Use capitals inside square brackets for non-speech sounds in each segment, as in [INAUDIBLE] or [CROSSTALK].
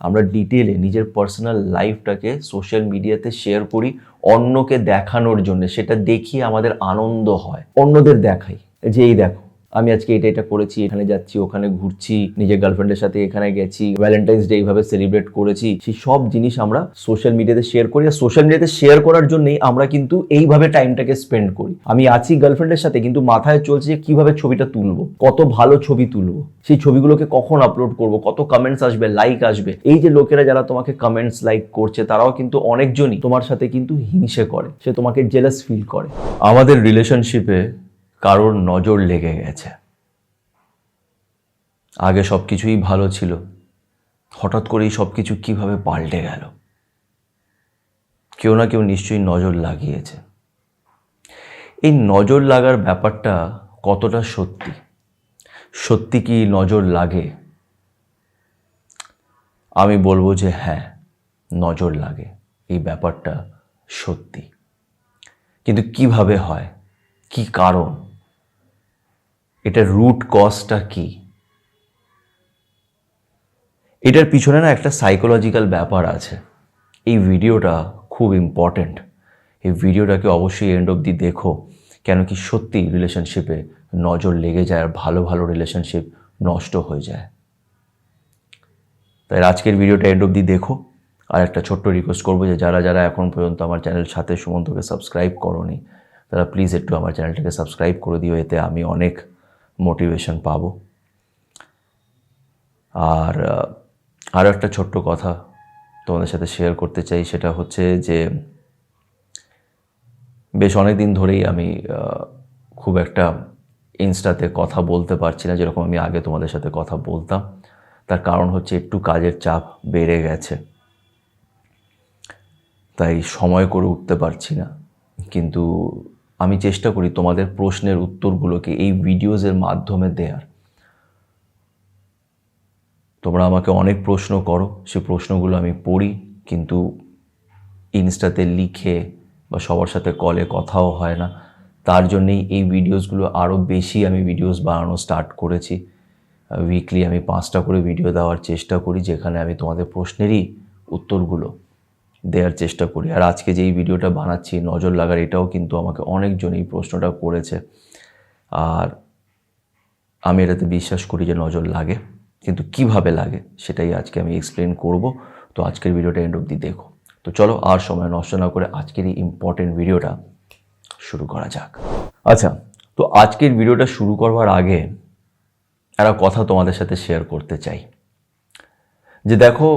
আমরা ডিটেলে নিজের পার্সোনাল লাইফটাকে সোশ্যাল মিডিয়াতে শেয়ার করি, অন্যকে দেখানোর জন্য। সেটা দেখিয়ে আমাদের আনন্দ হয়, অন্যদের দেখাই। যে এই দেখো আমি আজকে এটা এটা করেছি, এখানে যাচ্ছি, ওখানে ঘুরছি, নিজের গার্লফ্রেন্ডের সাথে এখানে গেছি ভ্যালেন্টাইন্স ডে এইভাবে সেলিব্রেট করেছি। সেই সব জিনিস আমরা সোশ্যাল মিডিয়াতে শেয়ার করি, আর সোশ্যাল মিডিয়াতে শেয়ার করার জন্যই আমরা কিন্তু এইভাবে টাইমটাকে স্পেন্ড করি। আমি আছি গার্লফ্রেন্ডের সাথে, কিন্তু মাথায় চলছে যে কীভাবে ছবিটা তুলবো, কত ভালো ছবি তুলবো, সেই ছবিগুলোকে কখন আপলোড করব, কত কমেন্টস আসবে লাইক আসবে। এই যে লোকেরা যারা তোমাকে কমেন্টস লাইক করছে, তারাও কিন্তু অনেকজনই তোমার সাথে কিন্তু হিংসে করে, সে তোমাকে জেলাস ফিল করে। আমাদের রিলেশনশিপে কারোর নজর লেগে গেছে। আগে সব কিছুই ভালো ছিল। হঠাৎ করেই সব কিছু কীভাবে পাল্টে গেল? কেউ না কেউ নিশ্চয়ই নজর লাগিয়েছে। এই নজর লাগার ব্যাপারটা কতটা সত্যি? সত্যি কি নজর লাগে? আমি বলব যে হ্যাঁ নজর লাগে। এই ব্যাপারটা সত্যি। কিন্তু কীভাবে হয়? কি কারণ? এটার রুট কজটা কি? এটার পিছনে না একটা সাইকোলজিক্যাল ব্যাপার আছে। এই ভিডিওটা খুব ইম্পর্ট্যান্ট এই ভিডিওটাকে অবশ্যই এন্ড অবধি দেখো, কেন কি সত্যি রিলেশনশিপে নজর লেগে যায় আর ভালো ভালো রিলেশনশিপ নষ্ট হয়ে যায়। তাই আজকের ভিডিওটা এন্ড অবধি দেখো। আর একটা ছোট্ট রিকোয়েস্ট করব যে যারা যারা এখন পর্যন্ত আমার চ্যানেল সাথে সুমন্তকে সাবস্ক্রাইব করনি, তারা প্লিজ একটু আমার চ্যানেলটাকে সাবস্ক্রাইব করে দিও। এতে আমি অনেক মোটিভেশন পাবো। আর আরও একটা ছোট্ট কথা তোমাদের সাথে শেয়ার করতে চাই, সেটা হচ্ছে যে, বেশ অনেক দিন ধরেই আমি খুব একটা ইনস্টাতে কথা বলতে পারছি না, যেরকম আমি আগে তোমাদের সাথে কথা বলতাম। তার কারণ হচ্ছে একটু কাজের চাপ বেড়ে গেছে। তাই সময় করে উঠতে পারছি না। কিন্তু আমি চেষ্টা করি তোমাদের প্রশ্নের উত্তরগুলোকে এই ভিডিওজের মাধ্যমে দেওয়ার তোমরা আমাকে অনেক প্রশ্ন করো, সে প্রশ্নগুলো আমি পড়ি, কিন্তু ইনস্টাতে লিখে বা সবার সাথে কলে কথাও হয় না। তার জন্যেই এই ভিডিওসগুলো আরও বেশি আমি ভিডিওস বানানো স্টার্ট করেছি। উইকলি আমি পাঁচটা করে ভিডিও দেওয়ার চেষ্টা করি, যেখানে আমি তোমাদের প্রশ্নেরই উত্তরগুলো দেওয়ার চেষ্টা করি। আর আজকে যেই ভিডিওটা বানাচ্ছি, নজর লাগার, এটাও কিন্তু আমাকে অনেকজন এই প্রশ্নটা করেছে। আর আমি এটাতে বিশ্বাস করি যে নজর লাগে, কিন্তু কীভাবে লাগে সেটাই আজকে আমি এক্সপ্লেন করব। তো আজকের ভিডিওটা এন্ড অবধি দেখো। তো চলো আর সময় নষ্ট না করে আজকের এই ইম্পর্টেন্ট ভিডিওটা শুরু করা যাক। আচ্ছা তো আজকের ভিডিওটা শুরু করবার আগে একটা কথা তোমাদের সাথে শেয়ার করতে চাই। যে দেখো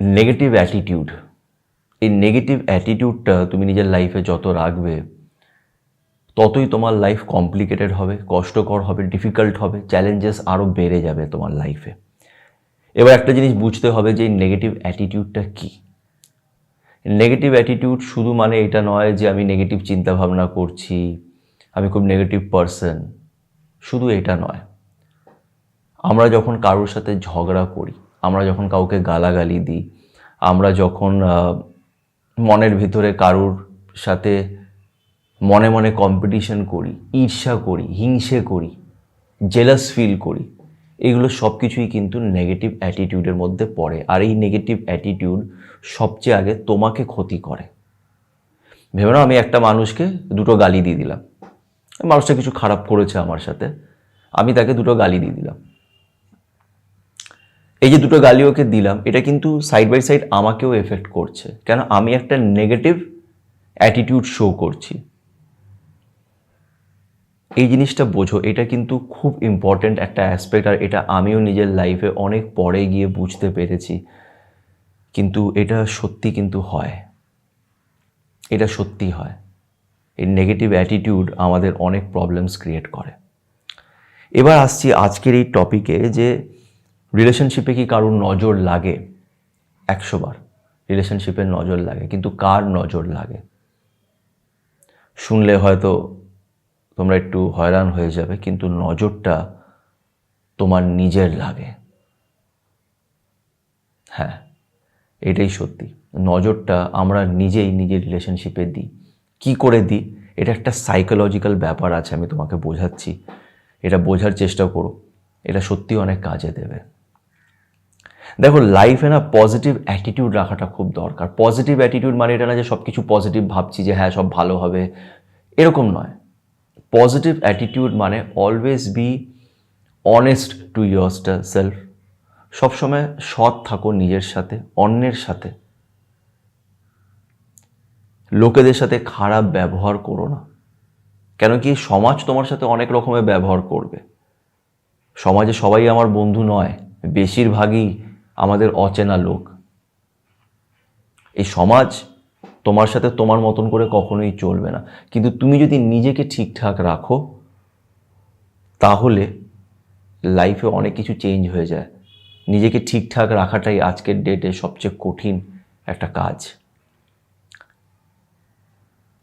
নেগেটিভ অ্যাটিটিউড এই নেগেটিভ অ্যাটিটিউডটা তুমি নিজের লাইফে যত রাখবে, ততই তোমার লাইফ কমপ্লিকেটেড হবে, কষ্টকর হবে ডিফিকাল্ট হবে চ্যালেঞ্জেস আরও বেড়ে যাবে তোমার লাইফে এবার একটা জিনিস বুঝতে হবে যে এই নেগেটিভ অ্যাটিটিউডটা কী? নেগেটিভ অ্যাটিটিউড শুধু মানে এটা নয় যে আমি নেগেটিভ চিন্তাভাবনা করছি, আমি খুব নেগেটিভ পারসন শুধু এটা নয়। আমরা যখন কারোর সাথে ঝগড়া করি, আমরা যখন কাউকে গালাগালি দিই, আমরা যখন মনের ভিতরে কারোর সাথে মনে মনে কম্পিটিশন করি, ঈর্ষা করি, হিংসে করি জেলাস ফিল করি, এগুলো সব কিছুই কিন্তু নেগেটিভ অ্যাটিটিউডের মধ্যে পড়ে। আর এই নেগেটিভ অ্যাটিটিউড সবচেয়ে আগে তোমাকে ক্ষতি করে। ভেবে নাও, আমি একটা মানুষকে দুটো গালি দিয়ে দিলাম। মানুষটা কিছু খারাপ করেছে আমার সাথে, আমি তাকে দুটো গালি দিয়ে দিলাম। এই যে দুটো গালি ওকে দিলাম, এটা কিন্তু সাইড বাই সাইড আমাকেও এফেক্ট করছে। কেন? আমি একটা নেগেটিভ অ্যাটিটিউড শো করছি। এই জিনিসটা বোঝো, এটা কিন্তু খুব ইম্পর্ট্যান্ট একটা অ্যাসপেক্ট আর এটা আমিও নিজের লাইফে অনেক পরে গিয়ে বুঝতে পেরেছি। কিন্তু এটা সত্যি কিন্তু হয়। এটা সত্যি হয়। এই নেগেটিভ অ্যাটিটিউড আমাদের অনেক প্রবলেমস ক্রিয়েট করে। এবার আসছি আজকের এই টপিকে যে রিলেশনশিপে কি কারোর নজর লাগে? একশো বার। রিলেশনশিপের নজর লাগে, কিন্তু কার নজর লাগে? শুনলে হয়তো তোমরা একটু হয়রান হয়ে যাবে, কিন্তু নজরটা তোমার নিজের লাগে। হ্যাঁ এটাই সত্যি। নজরটা আমরা নিজেই নিজের রিলেশনশিপে দিই। কি করে দিই? এটা একটা সাইকোলজিক্যাল ব্যাপার আছে, আমি তোমাকে বোঝাচ্ছি। এটা বোঝার চেষ্টা করো। এটা সত্যি অনেক কাজে দেবে। দেখো লাইফে না পজিটিভ অ্যাটিটিউড রাখাটা খুব দরকার। পজিটিভ অ্যাটিটিউড মানে এটা না যে সব কিছু পজিটিভ ভাবছি যে হ্যাঁ সব ভালো হবে। এরকম নয়। পজিটিভ অ্যাটিটিউড মানে always be honest to yourself সবসময় সৎ থাকো নিজের সাথে, অন্যের সাথে। লোকেদের সাথে খারাপ ব্যবহার করো না। কেন কি সমাজ তোমার সাথে অনেক রকমের ব্যবহার করবে। সমাজে সবাই আমার বন্ধু নয়, বেশিরভাগই আমাদের অচেনা লোক। এই সমাজ তোমার সাথে তোমার মতন করে কখনোই চলবে না। কিন্তু তুমি যদি নিজেকে ঠিকঠাক রাখো, তাহলে লাইফে অনেক কিছু চেঞ্জ হয়ে যায়। নিজেকে ঠিকঠাক রাখাটাই আজকের ডেটে সবচেয়ে কঠিন একটা কাজ।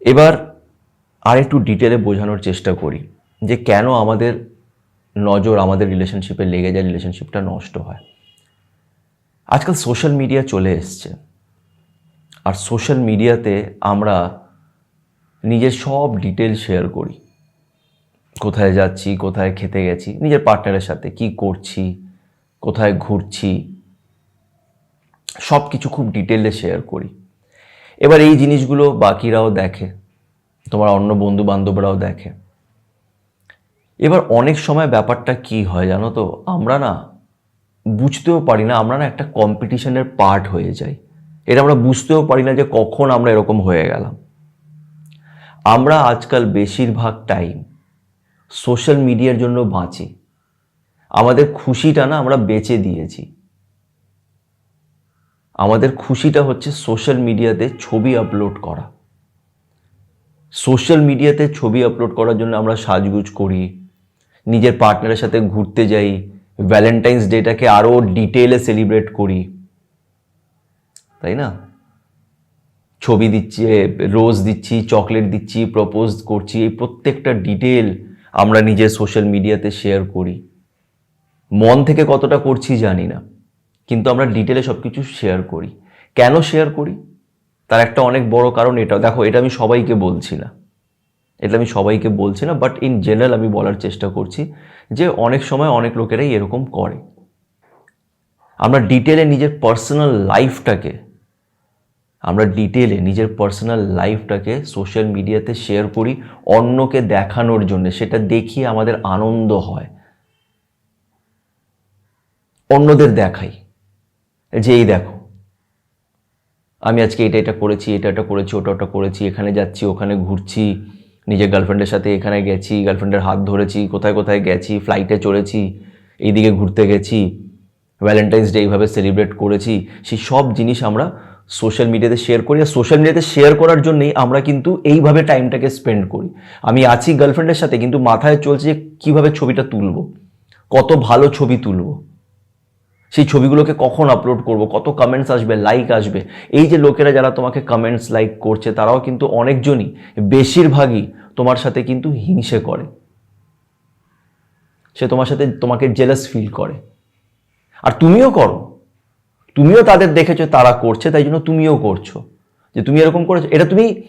এবার আর একটু ডিটেলে বোঝানোর চেষ্টা করি যে কেন আমাদের নজর আমাদের রিলেশনশিপে লেগে যায় রিলেশনশিপটা নষ্ট হয়। আজকাল সোশ্যাল মিডিয়া চলে এসছে। আর সোশ্যাল মিডিয়াতে আমরা নিজের সব ডিটেল শেয়ার করি। কোথায় যাচ্ছি, কোথায় খেতে গেছি, নিজের পার্টনারের সাথে কি করছি, কোথায় ঘুরছি সব কিছু খুব ডিটেলে শেয়ার করি। এবার এই জিনিসগুলো বাকিরাও দেখে, তোমার অন্য বন্ধু বান্ধবরাও দেখে। এবার অনেক সময় ব্যাপারটা কি হয় জানো তো? আমরা না বুঝতেও পারি না, আমরা না একটা কম্পিটিশনের পার্ট হয়ে যাই। এটা আমরা বুঝতেও পারি না যে কখন আমরা এরকম হয়ে গেলাম। আমরা আজকাল বেশিরভাগ টাইম সোশ্যাল মিডিয়ার জন্য বাঁচি। আমাদের খুশিটা না আমরা বেচে দিয়েছি। আমাদের খুশিটা হচ্ছে সোশ্যাল মিডিয়াতে ছবি আপলোড করা। সোশ্যাল মিডিয়াতে ছবি আপলোড করার জন্য আমরা সাজগুজ করি, নিজের পার্টনারের সাথে ঘুরতে যাই ভ্যালেন্টাইন্স ডেটাকে আরও ডিটেলে সেলিব্রেট করি। তাই না? ছবি দিচ্ছি রোজ দিচ্ছি চকলেট দিচ্ছি প্রপোজ করছি, এই প্রত্যেকটা ডিটেল আমরা নিজের সোশ্যাল মিডিয়াতে শেয়ার করি। মন থেকে কতটা করছি জানি না, কিন্তু আমরা ডিটেলে সব কিছু শেয়ার করি। কেন শেয়ার করি? তার একটা অনেক বড় কারণ এটা। দেখো, এটা আমি সবাইকে বলছি না। এটা আমি সবাইকে বলছি না বাট ইন জেনারেল আমি বলার চেষ্টা করছি যে অনেক সময় অনেক লোকেরাই এরকম করে। আমরা ডিটেলে নিজের পার্সোনাল লাইফটাকে আমরা ডিটেলে নিজের পার্সোনাল লাইফটাকে সোশ্যাল মিডিয়াতে শেয়ার করি, অন্যকে দেখানোর জন্য। সেটা দেখিয়ে আমাদের আনন্দ হয়। অন্যদের দেখাই। যে এই দেখো, আমি আজকে এটা এটা করেছি, এটা এটা করেছি, ওটা ওটা করেছি, এখানে যাচ্ছি, ওখানে ঘুরছি নিজের গার্লফ্রেন্ডের সাথে এখানে গেছি গার্লফ্রেন্ডের হাত ধরেছি, কোথায় কোথায় গেছি ফ্লাইটে চড়েছি, এইদিকে ঘুরতে গেছি ভ্যালেন্টাইন্স ডে এইভাবে সেলিব্রেট করেছি। সেই সব জিনিস আমরা সোশ্যাল মিডিয়াতে শেয়ার করি। আর সোশ্যাল মিডিয়াতে শেয়ার করার জন্যই আমরা কিন্তু এইভাবে টাইমটাকে স্পেন্ড করি। আমি আছি গার্লফ্রেন্ডের সাথে, কিন্তু মাথায় চলছে যে কীভাবে ছবিটা তুলব, কত ভালো ছবি তুলবো। সেই ছবিগুলোকে কখন আপলোড করব, কত কমেন্টস আসবে লাইক আসবে। এই যে লোকেরা যারা তোমাকে কমেন্টস লাইক করছে, তারাও কিন্তু অনেকজনই, বেশিরভাগই তোমার সাথে কিন্তু হিংসে করে। সে তোমার সাথে তোমাকে জেলাস ফিল করে। আর তুমিও করো। তুমিও তাদের দেখেছ, তারা করছে, তাই জন্য তুমিও করছ। যে তুমি এরকম করেছ, এটা তুমি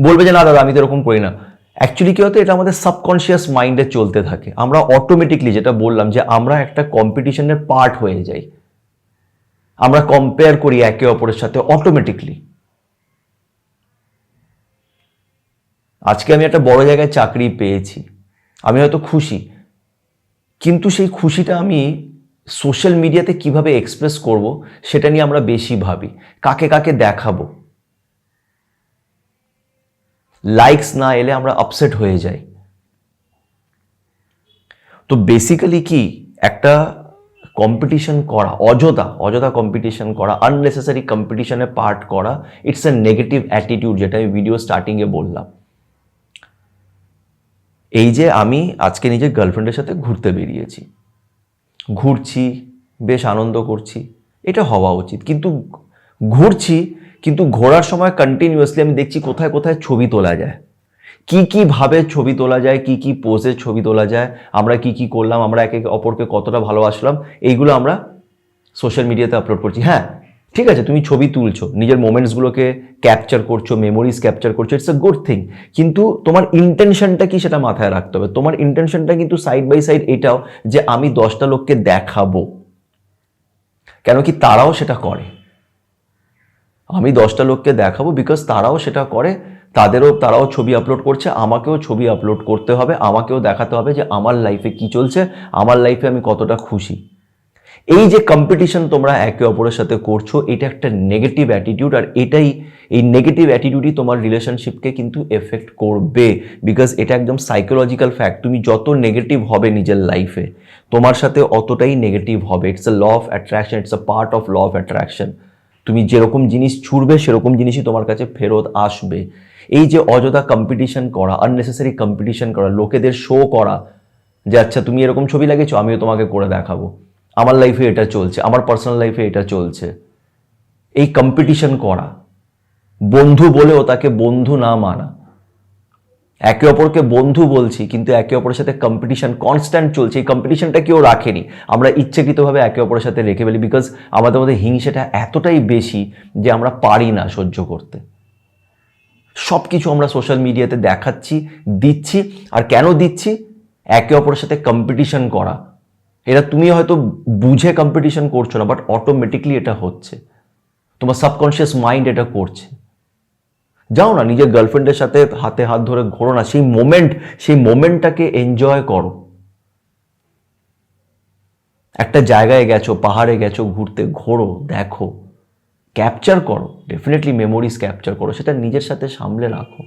বলবে যে, না, দাদা, আমি তো এরকম করি না। অ্যাকচুয়ালি কী হতো? এটা আমাদের সাবকনশিয়াস মাইন্ডে চলতে থাকে। আমরা অটোমেটিকলি যেটা বললাম যে আমরা একটা কম্পিটিশনের পার্ট হয়ে যাই। আমরা কম্পেয়ার করি একে অপরের সাথে অটোমেটিকলি আজকে আমি একটা বড় জায়গায় চাকরি পেয়েছি। আমি হয়তো খুশি। কিন্তু সেই খুশিটা আমি সোশ্যাল মিডিয়াতে কীভাবে এক্সপ্রেস করব, সেটা নিয়ে আমরা বেশি ভাবি। কাকে কাকে দেখাবো? লাইকস না এলে আমরা আপসেট হয়ে যাই। তো বেসিক্যালি কি? একটা কম্পিটিশন করা, অযথা অযথা কম্পিটিশন করা আননেসেসারি কম্পিটিশনে পার্ট করা ইটস এ নেগেটিভ অ্যাটিটিউড যেটা আমি ভিডিও স্টার্টিংয়ে বললাম। এই যে আমি আজকে নিজের গার্লফ্রেন্ডের সাথে ঘুরতে বেরিয়েছি। ঘুরছি, বেশ আনন্দ করছি, এটা হওয়া উচিত। কিন্তু ঘুরছি কিন্তু ঘোরার সময় কন্টিনিউয়াসলি আমি দেখছি কোথায় কোথায় ছবি তোলা যায়। কি কি ভাবে ছবি তোলা যায়, কি কি পোজে ছবি তোলা যায়, আমরা কি কি করলাম, আমরা একে অপরকে কতটা ভালোবাসলাম, এইগুলো আমরা সোশ্যাল মিডিয়াতে আপলোড করছি। হ্যাঁ ঠিক আছে, তুমি ছবি তুলছো, নিজের মোমেন্টসগুলোকে ক্যাপচার করছ মেমোরিজ ক্যাপচার করছ ইটস এ গুড থিং কিন্তু তোমার ইন্টেনশনটা কি সেটা মাথায় রাখতে হবে। তোমার ইন্টেনশনটা কিন্তু সাইড বাই সাইড এটাও যে আমি দশটা লোককে দেখাবো। কেন কি তারাও সেটা করে। আমি দশটা লোককে দেখাবো বিকজ তারাও সেটা করে, তাদেরও, তারাও ছবি আপলোড করছে, আমাকেও ছবি আপলোড করতে হবে, আমাকেও দেখাতে হবে যে আমার লাইফে কি চলছে, আমার লাইফে আমি কতটা খুশি। এই যে কম্পিটিশন তোমরা একে অপরের সাথে করছ, এটা একটা নেগেটিভ অ্যাটিটিউড আর এটাই, এই নেগেটিভ অ্যাটিটিউডই তোমার রিলেশনশিপকে কিন্তু এফেক্ট করবে বিকজ এটা একদম সাইকোলজিক্যাল ফ্যাক্ট তুমি যত নেগেটিভ হবে নিজের লাইফে তোমার সাথে অতটাই নেগেটিভ হবে। It's a law of attraction it's a part of law of attraction তুমি যেরকম জিনিস ছুড়বে, সেরকম জিনিসই তোমার কাছে ফেরত আসবে। এই যে অযথা কম্পিটিশন করা আননেসেসারি কম্পিটিশন করা, লোকেদের শো করা, যে আচ্ছা তুমি এরকম ছবি লাগিয়েছো, আমিও তোমাকে করে দেখাবো। আমার লাইফে এটা চলছে, আমার পার্সোনাল লাইফে এটা চলছে। এই কম্পিটিশন করা, বন্ধু বলেও তাকে বন্ধু না মানা। একে অপরকে বন্ধু বলছি, কিন্তু একে অপরের সাথে কম্পিটিশন কনস্ট্যান্ট চলছে। এই কম্পিটিশনটা কেউ রাখেনি। আমরা ইচ্ছাকৃতভাবে একে অপরের সাথে রেখে ফেলি বিকজ আমাদের মধ্যে হিংসেটা এতটাই বেশি যে আমরা পারি না সহ্য করতে। সব কিছু আমরা সোশ্যাল মিডিয়াতে দেখাচ্ছি, দিচ্ছি, আর কেন দিচ্ছি? একে অপরের সাথে কম্পিটিশন করা। এটা তুমি হয়তো বুঝে কম্পিটিশন করছ না বাট অটোমেটিকলি এটা হচ্ছে। তোমার সাবকনশিয়াস মাইন্ড এটা করছে। যাও না, নিজের গার্লফ্রেন্ডের সাথে হাতে হাত ধরে ঘোরো না, সেই মোমেন্ট সেই মোমেন্টটাকে এনজয় করো। একটা জায়গায় গেছো, পাহাড়ে গেছো, ঘুরতে, ঘোরো, দেখো ক্যাপচার করো ডেফিনেটলি মেমোরিজ ক্যাপচার করো, সেটা নিজের সাথে সামলে রাখো।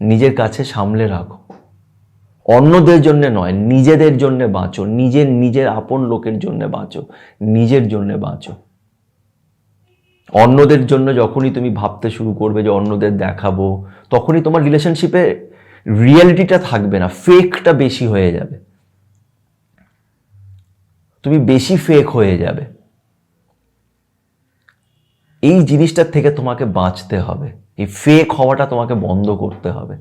নিজের কাছে সামলে রাখো। অন্যদের জন্য নয়, নিজেদের জন্য বাঁচো, নিজের নিজের আপন লোকের জন্য বাঁচো, নিজের জন্য বাঁচো। অন্যদের জন্য যখনই তুমি ভাবতে শুরু করবে যে অন্যদের দেখাবো, তখনই তোমার রিলেশনশিপে রিয়েলিটিটা থাকবে না ফেকটা বেশি হয়ে যাবে। তুমি বেশি ফেক হয়ে যাবে। এই জিনিসটার থেকে তোমাকে বাঁচতে হবে। এই ফেক হওয়াটা তোমাকে বন্ধ করতে হবে।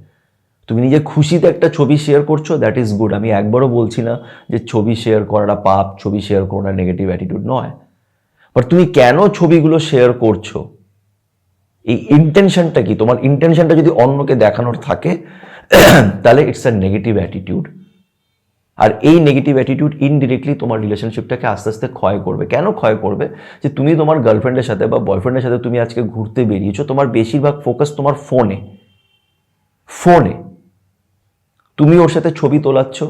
তুমি নিজে খুশিতে একটা ছবি শেয়ার করছ দ্যাট ইজ গুড আমি একবারও বলছি না যে ছবি শেয়ার করাটা পাপ, ছবি শেয়ার করাটা নেগেটিভ অ্যাটিটিউড নয়। বাট তুমি কেন ছবিগুলো শেয়ার করছ? এই ইন্টেনশনটা কি? তোমার ইন্টেনশনটা যদি অন্যকে দেখানোর থাকে, [COUGHS] তাহলে ইটস আ নেগেটিভ অ্যাটিটিউড আর এই নেগেটিভ অ্যাটিটিউড ইনডিরেক্টলি তোমার রিলেশনশিপটাকে আস্তে আস্তে ক্ষয় করবে। কেন ক্ষয় করবে? যে তুমি তোমার গার্লফ্রেন্ডের সাথে বা বয়ফ্রেন্ডের সাথে তুমি আজকে ঘুরতে বেরিয়েছো, তোমার বেশিরভাগ ফোকাস তোমার ফোনে ফোনে তুমি ওর সাথে ছবি তোলাচ্ছ,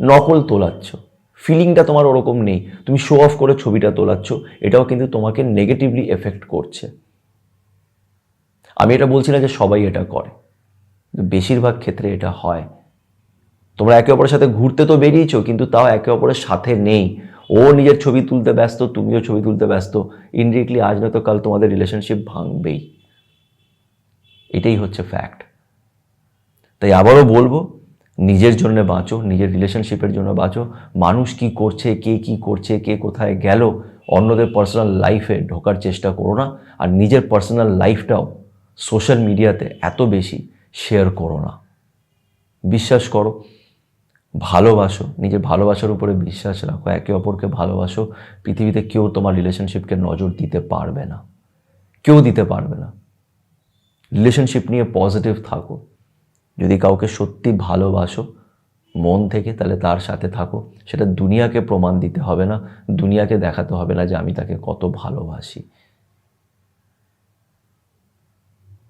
নকল তোলাচ্ছ। ফিলিংটা তোমার ওরকম নেই। তুমি শো অফ করে ছবিটা তোলাচ্ছ, এটাও কিন্তু তোমাকে নেগেটিভলি এফেক্ট করছে। আমি এটা বলছি না যে সবাই এটা করে। বেশিরভাগ ক্ষেত্রে এটা হয়। তোমরা একে অপরের সাথে ঘুরতে তো বেরিয়েছো, কিন্তু তাও একে অপরের সাথে নেই। ও নিজের ছবি তুলতে ব্যস্ত, তুমিও ছবি তুলতে ব্যস্ত। ইনডিরেক্টলি আজ না নয়তো কাল তোমাদের রিলেশনশিপ ভাঙবেই। এটাই হচ্ছে ফ্যাক্ট তাই আবারও বলব নিজের জন্য বাঁচো, নিজের রিলেশনশিপের জন্য বাঁচো। মানুষ কি করছে, কে কি করছে, কে কোথায় গেল, অন্যদের পার্সোনাল লাইফে ঢোকার চেষ্টা করো না। আর নিজের পার্সোনাল লাইফটাও সোশ্যাল মিডিয়াতে এত বেশি শেয়ার করো না। বিশ্বাস করো, ভালোবাসো, নিজের ভালোবাসার উপরে বিশ্বাস রাখো, একে অপরকে ভালোবাসো। পৃথিবীতে কেউ তোমার রিলেশনশিপকে নজর দিতে পারবে না। কেউ দিতে পারবে না। রিলেশনশিপ নিয়ে পজিটিভ থাকো। যদি কাউকে সত্যি ভালোবাসো, মন থেকে তাহলে তার সাথে থাকো। সেটা দুনিয়াকে প্রমাণ দিতে হবে না, দুনিয়াকে দেখাতে হবে না যে আমি তাকে কত ভালোবাসি।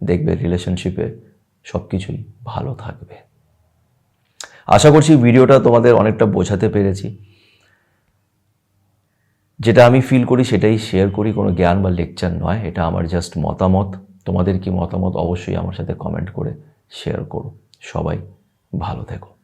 দেখবে রিলেশনশিপে সব কিছুই ভালো থাকবে। আশা করছি ভিডিওটা তোমাদের অনেকটা বোঝাতে পেরেছি। যেটা আমি ফিল করি সেটাই শেয়ার করি, কোনো জ্ঞান বা লেকচার নয়। এটা আমার জাস্ট মতামত। তোমাদের কি মতামত অবশ্যই আমার সাথে কমেন্ট করে শেয়ার করো। সবাই ভালো থেকো।